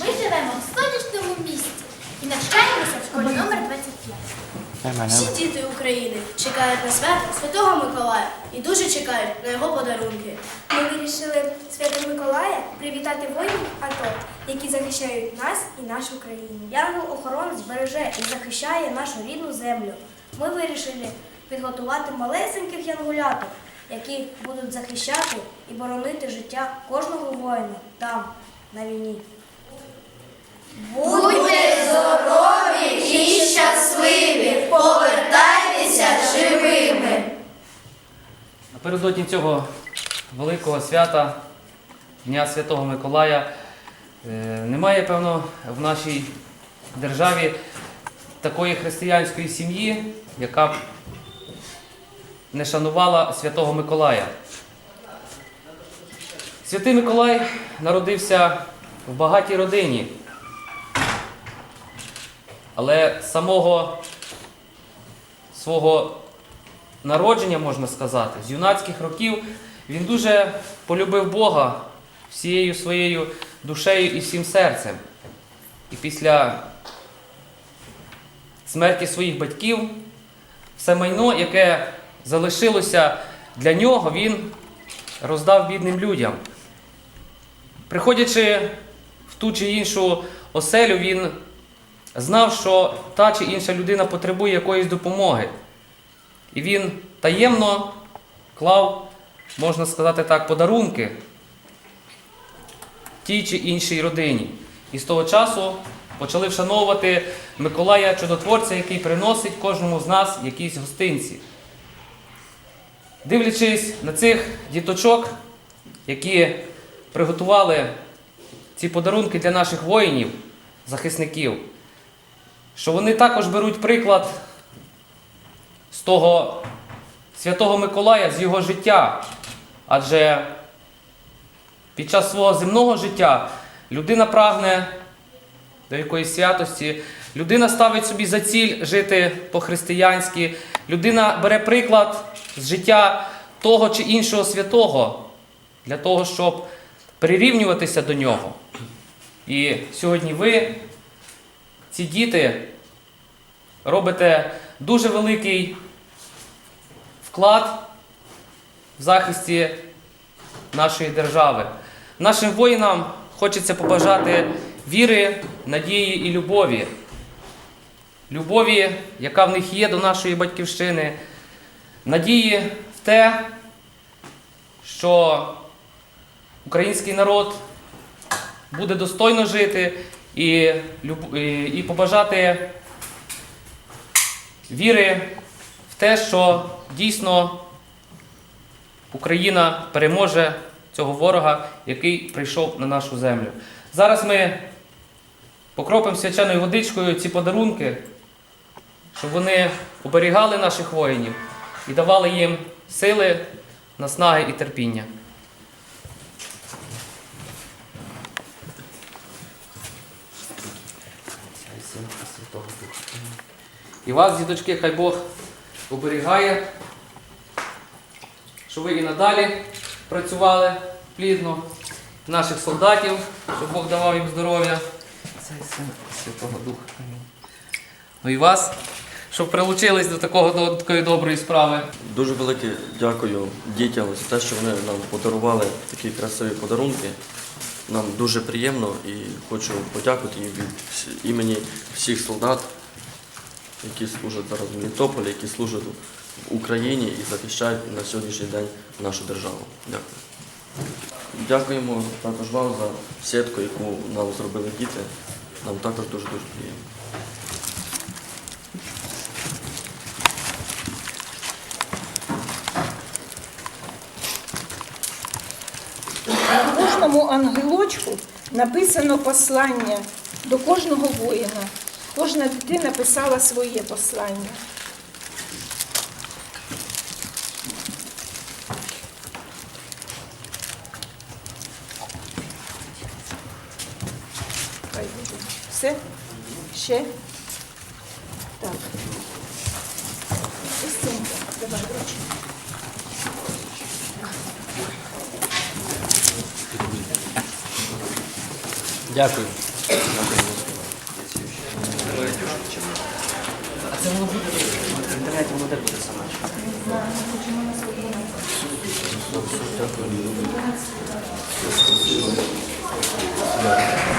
Ми живемо в сонячному місті і навчаємося в школі номер 25. Всі діти України чекають на свято Святого Миколая і дуже чекають на його подарунки. Ми вирішили Святого Миколая привітати воїнів АТО, які захищають нас і нашу країну. Янгол-охоронець береже і захищає нашу рідну землю. Ми вирішили підготувати малесеньких янголяток, які будуть захищати і боронити життя кожного воїна там, на війні. Будьте здорові і щасливі! Повертайтеся живими! Напередодні цього великого свята, Дня Святого Миколая, е, немає, певно, в нашій державі такої християнської сім'ї, яка б не шанувала Святого Миколая. Святий Миколай народився в багатій родині, але самого свого народження, можна сказати, з юнацьких років, він дуже полюбив Бога всією своєю душею і всім серцем. І після смерті своїх батьків все майно, яке залишилося для нього, він роздав бідним людям. Приходячи в ту чи іншу оселю, він знав, що та чи інша людина потребує якоїсь допомоги. І він таємно клав, можна сказати так, подарунки тій чи іншій родині. І з того часу почали вшановувати Миколая Чудотворця, який приносить кожному з нас якісь гостинці. Дивлячись на цих діточок, які приготували ці подарунки для наших воїнів, захисників, що вони також беруть приклад з того Святого Миколая, з його життя. Адже під час свого земного життя людина прагне до якоїсь святості, людина ставить собі за ціль жити по-християнськи, людина бере приклад з життя того чи іншого святого для того, щоб прирівнюватися до нього. І сьогодні ви, ці діти, робите дуже великий вклад в захисті нашої держави. Нашим воїнам хочеться побажати віри, надії і любові. Любові, яка в них є до нашої батьківщини, надії в те, що український народ буде достойно жити і, і- побажати віри в те, що дійсно Україна переможе цього ворога, який прийшов на нашу землю. Зараз ми покропимо свяченою водичкою ці подарунки, щоб вони оберігали наших воїнів і давали їм сили, наснаги і терпіння. І вас, діточки, хай Бог оберігає, щоб ви і надалі працювали плідно, наших солдатів, щоб Бог давав їм здоров'я. Це син Святого Духа. Ну і вас, щоб прилучились до такого до такої доброї справи. Дуже велике дякую дітям за те, що вони нам подарували такі красиві подарунки. Нам дуже приємно і хочу подякувати їм від імені всіх солдат, які служать зараз в Мелітополі, які служать в Україні і захищають на сьогоднішній день нашу державу. Дякую. Дякуємо також вам за сітку, яку нам зробили діти. Нам також дуже дуже приємно. Кожному ангелочку написано послання до кожного воїна. Кожна дитина писала своє послання. Все? Ще? Так. Ось. Давай, вручи. Дякую. А це воно буде в інтернеті, воно де буде саме? Дякую.